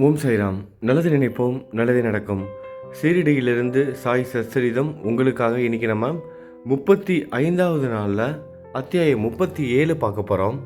ஓம் சைராம் நல்லது நினைப்போம் நல்லது நடக்கும். சீரடியிலிருந்து சாய் சச்சரிதம் உங்களுக்காக இன்றைக்கி நம்ம முப்பத்தி ஐந்தாவது நாளில் அத்தியாயம் முப்பத்தி ஏழு பார்க்க போகிறோம்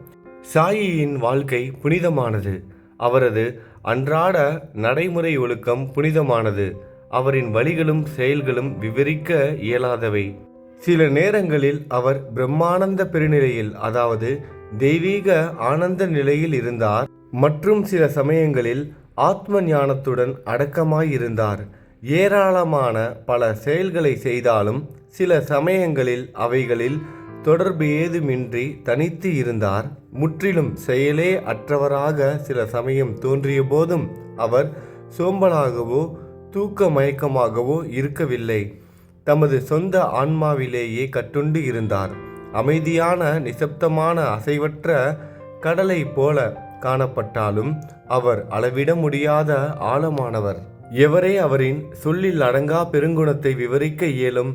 சாயியின் வாழ்க்கை புனிதமானது. அவரது அன்றாட நடைமுறை ஒழுக்கம் புனிதமானது. அவரின் வழிகளும் செயல்களும் விவரிக்க இயலாதவை. சில நேரங்களில் அவர் பிரம்மானந்த பெருநிலையில் அதாவது தெய்வீக ஆனந்த நிலையில் இருந்தார். மற்றும் சில சமயங்களில் ஆத்ம ஞானத்துடன் அடக்கமாய் இருந்தார் ஏராளமான பல செயல்களை செய்தாலும் சில சமயங்களில் அவைகளில் தொடர்பு ஏதுமின்றி தனித்து இருந்தார் முற்றிலும் செயலே அற்றவராக சில சமயம் தோன்றிய போதும் அவர் சோம்பலாகவோ தூக்க மயக்கமாகவோ இருக்கவில்லை. தமது சொந்த ஆன்மாவிலேயே கட்டுண்டு இருந்தார். அமைதியான நிசப்தமான அசைவற்ற கடலை போல காணப்பட்டாலும் அவர் அளவிட முடியாத ஆழமானவர். எவரே அவரின் சொல்லில் அடங்கா பெருங்குணத்தை விவரிக்க இயலும்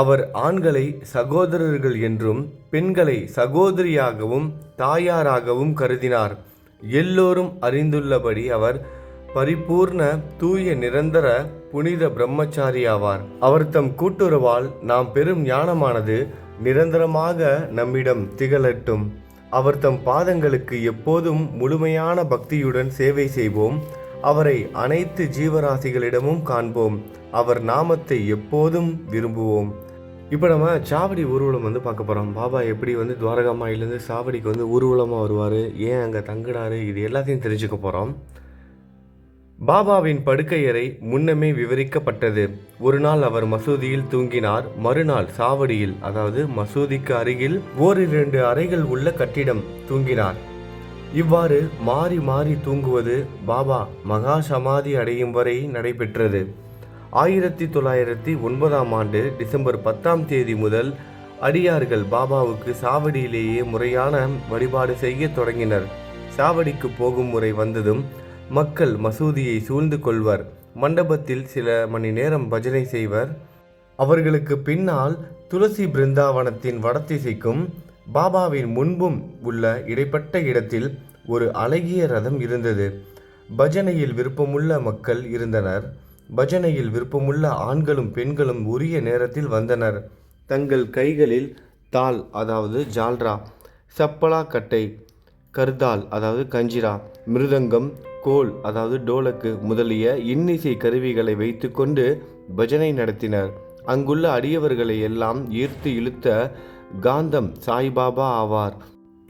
அவர் ஆண்களை சகோதரர்கள் என்றும் பெண்களை சகோதரியாகவும் தாயாராகவும் கருதினார். எல்லோரும் அறிந்துள்ளபடி அவர் பரிபூர்ண தூய நிரந்தர புனித பிரம்மச்சாரி ஆவார் அவர் தம் கூட்டுறவால் நாம் பெரும் ஞானமானது நிரந்தரமாக நம்மிடம் திகழட்டும். அவர் தம் பாதங்களுக்கு எப்போதும் முழுமையான பக்தியுடன் சேவை செய்வோம். அவரை அனைத்து ஜீவராசிகளிடமும் காண்போம். அவர் நாமத்தை எப்போதும் விரும்புவோம். இப்போ நம்ம சாவடி ஊர்வலம் வந்து பார்க்க போகிறோம் பாபா எப்படி வந்து துவாரகாமாயிலேருந்து சாவடிக்கு வந்து ஊர்வலமாக வருவார்? ஏன் அங்கே தங்குனாரு இது எல்லாத்தையும் தெரிஞ்சுக்க போகிறோம் பாபாவின் படுக்கையறை முன்னமே விவரிக்கப்பட்டது. ஒரு நாள் அவர் மசூதியில் தூங்கினார். மறுநாள் சாவடியில் அதாவது மசூதிக்கு அருகில் ஓரிரண்டு அறைகள் உள்ள கட்டிடம் தூங்கினார். இவ்வாறு மாறி மாறி தூங்குவது பாபா மகா சமாதி அடையும் வரை நடைபெற்றது. ஆயிரத்தி தொள்ளாயிரத்தி ஒன்பதாம் ஆண்டு டிசம்பர் பத்தாம் தேதி முதல் அடியார்கள் பாபாவுக்கு சாவடியிலேயே முறையான வழிபாடு செய்ய தொடங்கினர். சாவடிக்கு போகும் முறை வந்ததும் மக்கள் மசூதியை சூழ்ந்து கொள்வர். மண்டபத்தில் சில மணி நேரம் பஜனை செய்வர். அவர்களுக்கு பின்னால் துளசி பிருந்தாவனத்தின் வடதிசைக்கும் பாபாவின் முன்பும் உள்ள இடைப்பட்ட இடத்தில் ஒரு அழகிய ரதம் இருந்தது. பஜனையில் விருப்பமுள்ள மக்கள் இருந்தனர். பஜனையில் விருப்பமுள்ள ஆண்களும் பெண்களும் உரிய நேரத்தில் வந்தனர். தங்கள் கைகளில் தால் அதாவது ஜால்ரா சப்பலா கட்டை கருதால் அதாவது கஞ்சிரா மிருதங்கம் கோல் அதாவது டோலக்கு முதலிய இன்னிசை கருவிகளை வைத்துக்கொண்டு பஜனை நடத்தினர். அங்குள்ள அடியவர்களை எல்லாம் ஈர்த்து இழுத்த காந்தம் சாய்பாபா ஆவார்.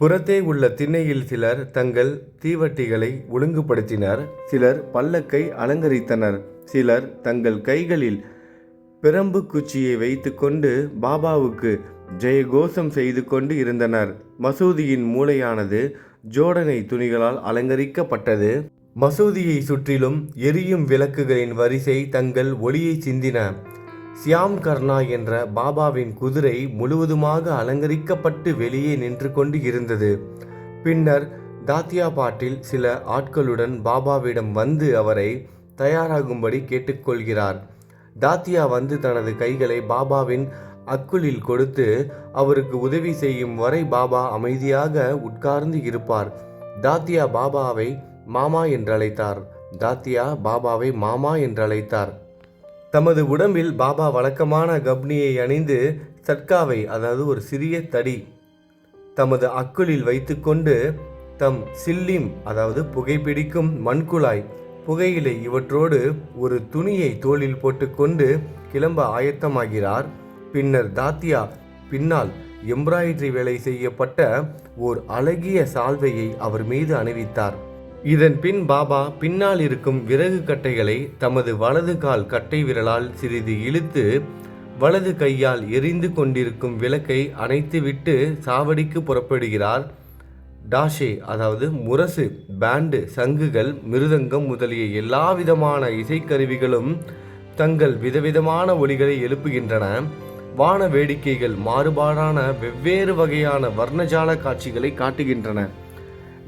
புறத்தே உள்ள திண்ணையில் சிலர் தங்கள் தீவட்டிகளை ஒழுங்குபடுத்தினர். சிலர் பல்லக்கை அலங்கரித்தனர். சிலர் தங்கள் கைகளில் பிரம்பு குச்சியை வைத்துக்கொண்டு பாபாவுக்கு ஜெயகோஷம் செய்து கொண்டு இருந்தனர். மசூதியின் மூளையானது ஜோடனை துணிகளால் அலங்கரிக்கப்பட்டது. மசூதியை சுற்றிலும் எரியும் விளக்குகளின் வரிசை தங்கள் ஒளியை சிந்தின. சியாம் கர்ணா என்ற பாபாவின் குதிரை முழுவதுமாக அலங்கரிக்கப்பட்டு வெளியே நின்று கொண்டு இருந்தது. பின்னர் தாத்தியா பாட்டில் சில ஆட்களுடன் பாபாவிடம் வந்து அவரை தயாராகும்படி கேட்டுக்கொள்கிறார். தாத்தியா வந்து தனது கைகளை பாபாவின் அக்குளில் கொடுத்து அவருக்கு உதவி செய்யும் வரை பாபா அமைதியாக உட்கார்ந்து இருப்பார். தாத்தியா பாபாவை மாமா என்று அழைத்தார் தாத்தியா பாபாவை மாமா என்று அழைத்தார் தமது உடம்பில் பாபா வழக்கமான கப்னியை அணிந்து சட்காவை அதாவது ஒரு சிறிய தடி தமது அக்குளில் வைத்துக்கொண்டு தம் சில்லிம் அதாவது புகைப்பிடிக்கும் மண்குழாய் புகையிலை இவற்றோடு ஒரு துணியை தோளில் போட்டுக்கொண்டு கிளம்ப ஆயத்தமாகிறார். பின்னர் தாத்தியா பின்னால் எம்ப்ராய்டரி வேலை செய்யப்பட்ட ஓர் அழகிய சால்வையை அவர் மீது அணிவித்தார். இதன் பின் பாபா பின்னால் இருக்கும் விறகு கட்டைகளை தமது வலது கால் கட்டை விரலால் சிறிது இழுத்து வலது கையால் எரிந்து கொண்டிருக்கும் விளக்கை அணைத்துவிட்டு சாவடிக்கு புறப்படுகிறார். டாஷே அதாவது முரசு பேண்டு சங்குகள் மிருதங்கம் முதலிய எல்லா விதமான இசைக்கருவிகளும் தங்கள் விதவிதமான ஒலிகளை எழுப்புகின்றன. வான வேடிக்கைகள் மாறுபாடான வெவ்வேறு வகையான வர்ணஜால காட்சிகளை காட்டுகின்றன.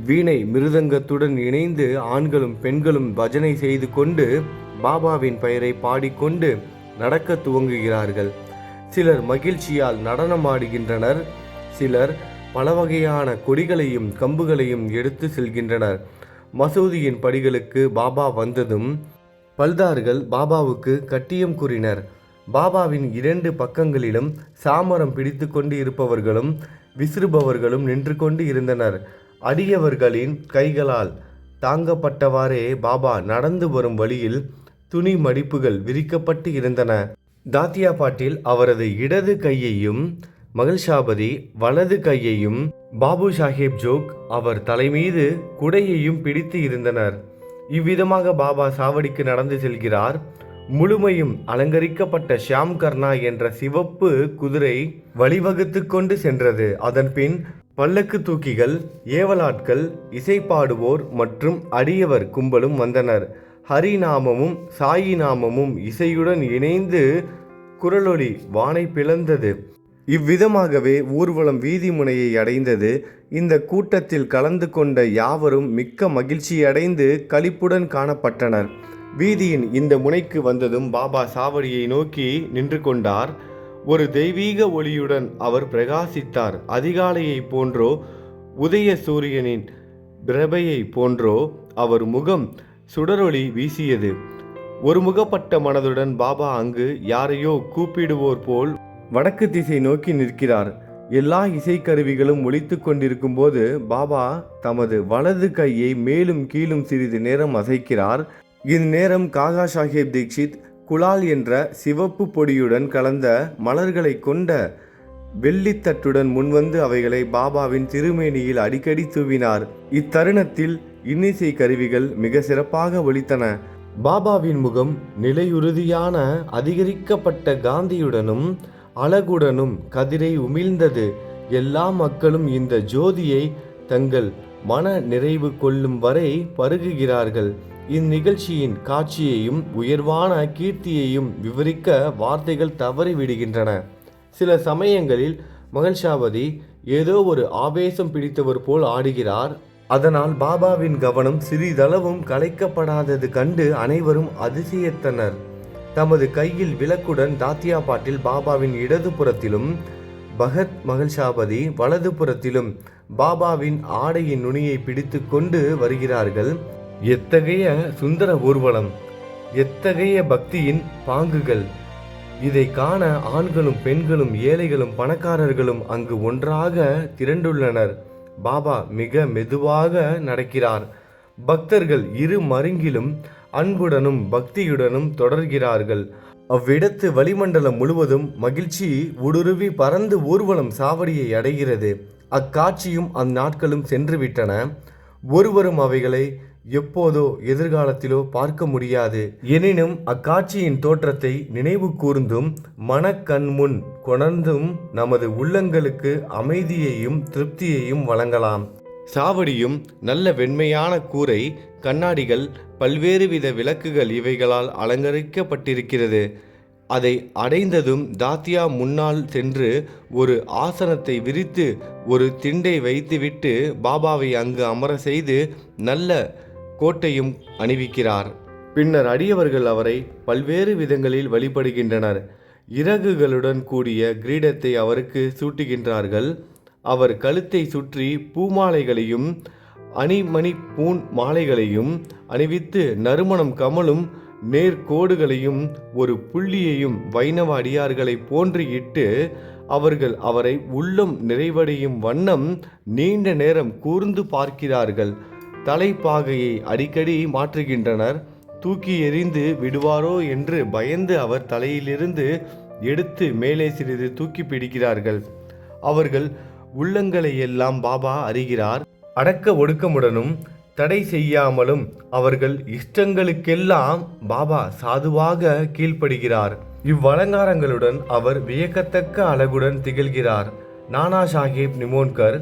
வீணை மிருதங்கத்துடன் இணைந்து ஆண்களும் பெண்களும் பஜனை செய்து கொண்டு பாபாவின் பெயரை பாடிக்கொண்டு நடக்க துவங்குகிறார்கள். சிலர் மகிழ்ச்சியால் நடனமாடுகின்றனர். சிலர் பல வகையான கொடிகளையும் கம்புகளையும் எடுத்து செல்கின்றனர். மசூதியின் படிகளுக்கு பாபா வந்ததும் பல்தார்கள் பாபாவுக்கு கட்டியம் கூறினர். பாபாவின் இரண்டு பக்கங்களிலும் சாமரம் பிடித்து கொண்டு இருப்பவர்களும் விசிறுபவர்களும் நின்று கொண்டு இருந்தனர். அடியவர்களின் கைகளால் தாங்கப்பட்டவாறே பாபா நடந்து வரும் வழியில் துணி மடிப்புகள் விரிக்கப்பட்டு இருந்தன. தாத்தியா பாட்டில் அவரது இடது கையையும் மகிழ்ஷாபதி வலது கையையும் பாபு சாஹேப் ஜோக் அவர் தலைமீது குடையையும் பிடித்து இருந்தனர். இவ்விதமாக பாபா சாவடிக்கு நடந்து செல்கிறார். முழுமையும் அலங்கரிக்கப்பட்ட ஷியாம் கர்ணா என்ற சிவப்பு குதிரை வழிவகுத்து கொண்டு சென்றது. அதன்பின் பல்லக்கு தூக்கிகள் ஏவலாட்கள் இசைப்பாடுவோர் மற்றும் அடியவர் கும்பலும் வந்தனர். ஹரிநாமமும் சாயி நாமமும் இசையுடன் இணைந்து குரலொலி வானை பிளந்தது. இவ்விதமாகவே ஊர்வலம் வீதி முனையை அடைந்தது. இந்த கூட்டத்தில் கலந்து கொண்ட யாவரும் மிக்க மகிழ்ச்சியடைந்து களிப்புடன் காணப்பட்டனர். வீதியின் இந்த முனைக்கு வந்ததும் பாபா சாவடியை நோக்கி நின்று கொண்டார். ஒரு தெய்வீக ஒளியுடன் அவர் பிரகாசித்தார். அதிகாலையைப் போன்றோ உதய சூரியனின் பிரபையை போன்றோ அவர் முகம் சுடரொளி வீசியது. ஒரு முகப்பட்ட மனதுடன் பாபா அங்கு யாரையோ கூப்பிடுவோர் போல் வடக்கு திசை நோக்கி நிற்கிறார். எல்லா இசைக்கருவிகளும் ஒழித்து கொண்டிருக்கும் போது பாபா தமது வலது கையை மேலும் கீழும் சிறிது நேரம் அசைக்கிறார். இந்நேரம் காகா சாஹேப் தீக்ஷித் குலால் என்ற சிவப்பு பொடியுடன் கலந்த மலர்களை கொண்ட வெள்ளித்தட்டுடன் முன்வந்து அவைகளை பாபாவின் திருமேனியில் அடிக்கடி தூவினார். இத்தருணத்தில் இன்னிசை கருவிகள் மிக சிறப்பாக ஒலித்தன. பாபாவின் முகம் நிலையுறுதியான அதிகரிக்கப்பட்ட காந்தியுடனும் அழகுடனும் கதிரை உமிழ்ந்தது. எல்லா மக்களும் இந்த ஜோதியை தங்கள் மன நிறைவு கொள்ளும் வரை பருகுகிறார்கள். இந்நிகழ்ச்சியின் காட்சியையும் உயர்வான கீர்த்தியையும் விவரிக்க வார்த்தைகள் தவறிவிடுகின்றன. சில சமயங்களில் மகிழ்ஷாவதி ஏதோ ஒரு ஆவேசம் பிடித்தவர் போல் ஆடுகிறார். அதனால் பாபாவின் கவனம் சிறிதளவும் கலைக்கப்படாதது கண்டு அனைவரும் அதிசயத்தனர். தமது கையில் விளக்குடன் தாத்தியா பாட்டில் பாபாவின் இடது புறத்திலும் பகத் மகிழ்ஷாபதி வலது புறத்திலும் பாபாவின் ஆடையின் நுனியை பிடித்து கொண்டு வருகிறார்கள். எத்தகைய சுந்தர ஊர்வலம் எத்தகைய பக்தியின் பாங்குகள்? இதை காண ஆண்களும் பெண்களும் ஏழைகளும் பணக்காரர்களும் அங்கு ஒன்றாக திரண்டுள்ளனர். பாபா மிக மெதுவாக நடக்கிறார். பக்தர்கள் இரு மருங்கிலும் அன்புடனும் பக்தியுடனும் தொடர்கிறார்கள். அவ்விடத்து வளிமண்டலம் முழுவதும் மகிழ்ச்சி ஊடுருவி பறந்து ஊர்வலம் சாவடியை அடைகிறது. அக்காட்சியும் அந்நாட்களும் சென்றுவிட்டன. ஒருவரும் அவைகளை எப்போதோ எதிர்காலத்திலோ பார்க்க முடியாது. எனினும் அக்காட்சியின் தோற்றத்தை நினைவு கூர்ந்தும் மனக்கண் முன் கொணர்ந்தும் நமது உள்ளங்களுக்கு அமைதியையும் திருப்தியையும் வழங்கலாம். சாவடியும் நல்ல வெண்மையான கூரை கண்ணாடிகள் பல்வேறு வித விளக்குகள் இவைகளால் அலங்கரிக்கப்பட்டிருக்கிறது. அதை அடைந்ததும் தாத்தியா முன்னால் சென்று ஒரு ஆசனத்தை விரித்து ஒரு திண்டை வைத்துவிட்டு பாபாவை அங்கு அமர செய்து நல்ல கோட்டையும் அணிவிக்கிறார். பின்னர் அடியவர்கள் அவரை பல்வேறு விதங்களில் வழிபடுகின்றனர். இறகுகளுடன் கூடிய கிரீடத்தை அவருக்கு சூட்டுகின்றார்கள். அவர் கழுத்தை சுற்றி பூமாலைகளையும் அணிமணி பூன் மாலைகளையும் அணிவித்து நறுமணம் கமலும் நேர்கோடுகளையும் ஒரு புள்ளியையும் வைணவ அடியார்களை போன்று இட்டு அவர்கள் அவரை உள்ளம் நிறைவடையும் வண்ணம் நீண்ட நேரம் கூர்ந்து பார்க்கிறார்கள். தலைப்பாகையை அடிக்கடி மாற்றுகின்றனர். தூக்கி எறிந்து விடுவாரோ என்று பயந்து அவர் தலையிலிருந்து எடுத்து மேலே சிறிது தூக்கி பிடிக்கிறார்கள். அவர்கள் உள்ளங்களை எல்லாம் பாபா அறிகிறார். அடக்க ஒடுக்கமுடனும் தடை செய்யாமலும் அவர்கள் இஷ்டங்களுக்கெல்லாம் பாபா சாதுவாக கீழ்ப்படுகிறார். இவ்வலங்காரங்களுடன் அவர் வியக்கத்தக்க அழகுடன் திகழ்கிறார். நானா சாஹேப் நிமோன்கர்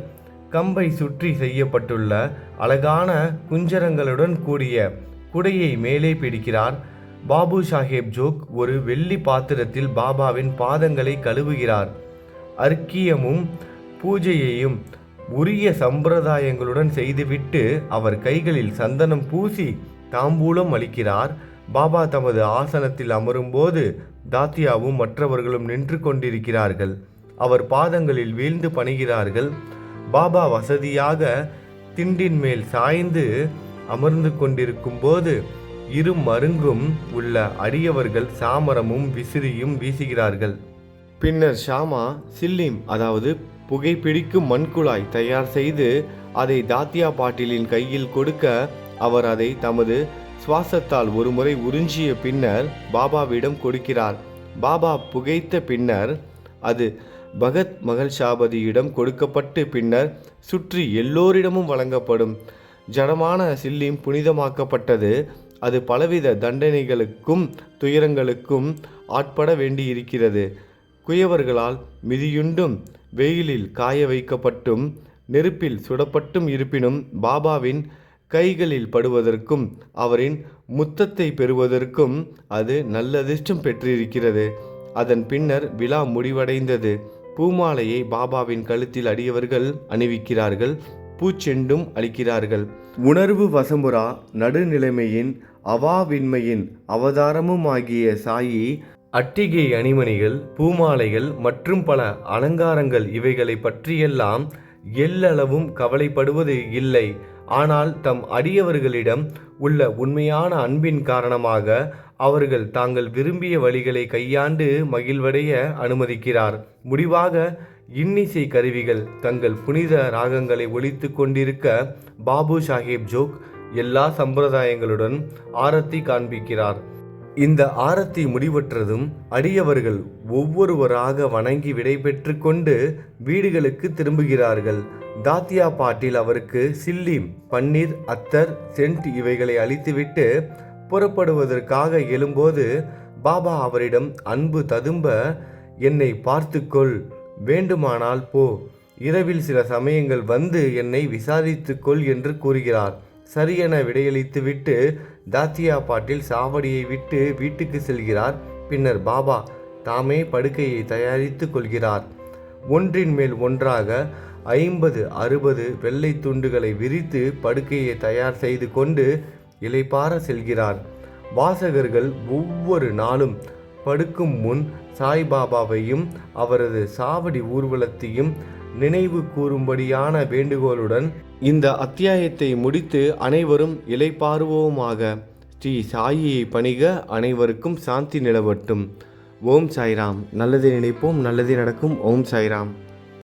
கம்பை சுற்றி செய்யப்பட்டுள்ள அழகான குஞ்சரங்களுடன் கூடிய குடையை மேலே பிடிக்கிறார். பாபு சாஹேப் ஜோக் ஒரு வெள்ளி பாத்திரத்தில் பாபாவின் பாதங்களை கழுவுகிறார். அர்க்கியமும் பூஜையையும் உரிய சம்பிரதாயங்களுடன் செய்துவிட்டு அவர் கைகளில் சந்தனம் பூசி தாம்பூலம் அளிக்கிறார். பாபா தமது ஆசனத்தில் அமரும்போது தாத்தியாவும் மற்றவர்களும் நின்று கொண்டிருக்கிறார்கள். அவர் பாதங்களில் வீழ்ந்து பணிகிறார்கள். பாபா வசதியாக திண்டின் மேல் சாய்ந்து அமர்ந்து கொண்டிருக்கும் போது இரு மருங்கும் உள்ள அடியவர்கள் சாமரமும் விசிறியும் வீசுகிறார்கள். பின்னர் ஷாமா சில்லிம் அதாவது புகைப்பிடிக்கும் மண்குழாய் தயார் செய்து அதை தாத்தியா பாட்டிலின் கையில் கொடுக்க அவர் அதை தமது சுவாசத்தால் ஒருமுறை உறிஞ்சிய பின்னர் பாபாவிடம் கொடுக்கிறார். பாபா புகைத்த பின்னர் அது பகத் மகள் ஷாபதியிடம் கொடுக்கப்பட்டு பின்னர் சுற்றி எல்லோரிடமும் வழங்கப்படும். ஜடமான சில்லிம் புனிதமாக்கப்பட்டது. அது பலவித தண்டனைகளுக்கும் துயரங்களுக்கும் ஆட்பட வேண்டியிருக்கிறது. குயவர்களால் மிதியுண்டும் வெயிலில் காய வைக்கப்பட்டும் நெருப்பில் சுடப்பட்டும் இருப்பினும் பாபாவின் கைகளில் படுவதற்கும் அவரின் முத்தத்தை பெறுவதற்கும் அது நல்லதிர்ஷ்டம் பெற்றிருக்கிறது. அதன் பின்னர் விழா முடிவடைந்தது. பூமாலையை பாபாவின் கழுத்தில் அடியவர்கள் அணிவிக்கிறார்கள் பூச்செண்டும் அளிக்கிறார்கள் உணர்வு வசமுறா நடுநிலைமையின் அவாவின்மையின் அவதாரமுமாகிய சாயி அட்டிகை அணிமணிகள் பூமாலைகள் மற்றும் பல அலங்காரங்கள் இவைகளை பற்றியெல்லாம் எல்லளவும் கவலைப்படுவது இல்லை. ஆனால் தம் அடியவர்களிடம் உள்ள உண்மையான அன்பின் காரணமாக அவர்கள் தாங்கள் விரும்பிய வழிகளை கையாண்டு மகிழ்வடைய அனுமதிக்கிறார். முடிவாக இன்னிசை கருவிகள் தங்கள் புனித ராகங்களை ஒழித்து கொண்டிருக்க பாபு சாஹேப் ஜோக் எல்லா சம்பிரதாயங்களுடன் ஆரத்தி காண்பிக்கிறார். இந்த ஆரத்தி முடிவற்றதும் அடியவர்கள் ஒவ்வொருவராக வணங்கி விடைபெற்று கொண்டு வீடுகளுக்கு திரும்புகிறார்கள். தாத்தியா பாட்டில் அவருக்கு சில்லிம் பன்னீர் அத்தர் சென்ட் இவைகளை அளித்துவிட்டு புறப்படுவதற்காக எழும்போது பாபா அவரிடம் அன்பு ததும்ப என்னை பார்த்துக்கொள் வேண்டுமானால் போ. இரவில் சில சமயங்கள் வந்து என்னை விசாரித்துக்கொள் என்று கூறுகிறார். சரியென விடையளித்துவிட்டு தாத்தியா பாட்டில் சாவடியை விட்டு வீட்டுக்கு செல்கிறார். பின்னர் பாபா தாமே படுக்கையை தயாரித்து கொள்கிறார். ஒன்றின் மேல் ஒன்றாக ஐம்பது அறுபது வெள்ளை துண்டுகளை விரித்து படுக்கையை தயார் செய்து கொண்டு இலைப்பார செல்கிறார். வாசகர்கள் ஒவ்வொரு நாளும் படுக்கும் முன் சாய்பாபாவையும் அவரது சாவடி ஊர்வலத்தையும் நினைவு கூறும்படியான வேண்டுகோளுடன் இந்த அத்தியாயத்தை முடித்து அனைவரும் இலைப்பாருவோமாக ஸ்ரீ சாயியை பணிக அனைவருக்கும் சாந்தி நிலவட்டும். ஓம் சாய்ராம். நல்லதை நினைப்போம் நல்லதே நடக்கும். ஓம் சாய்ராம்.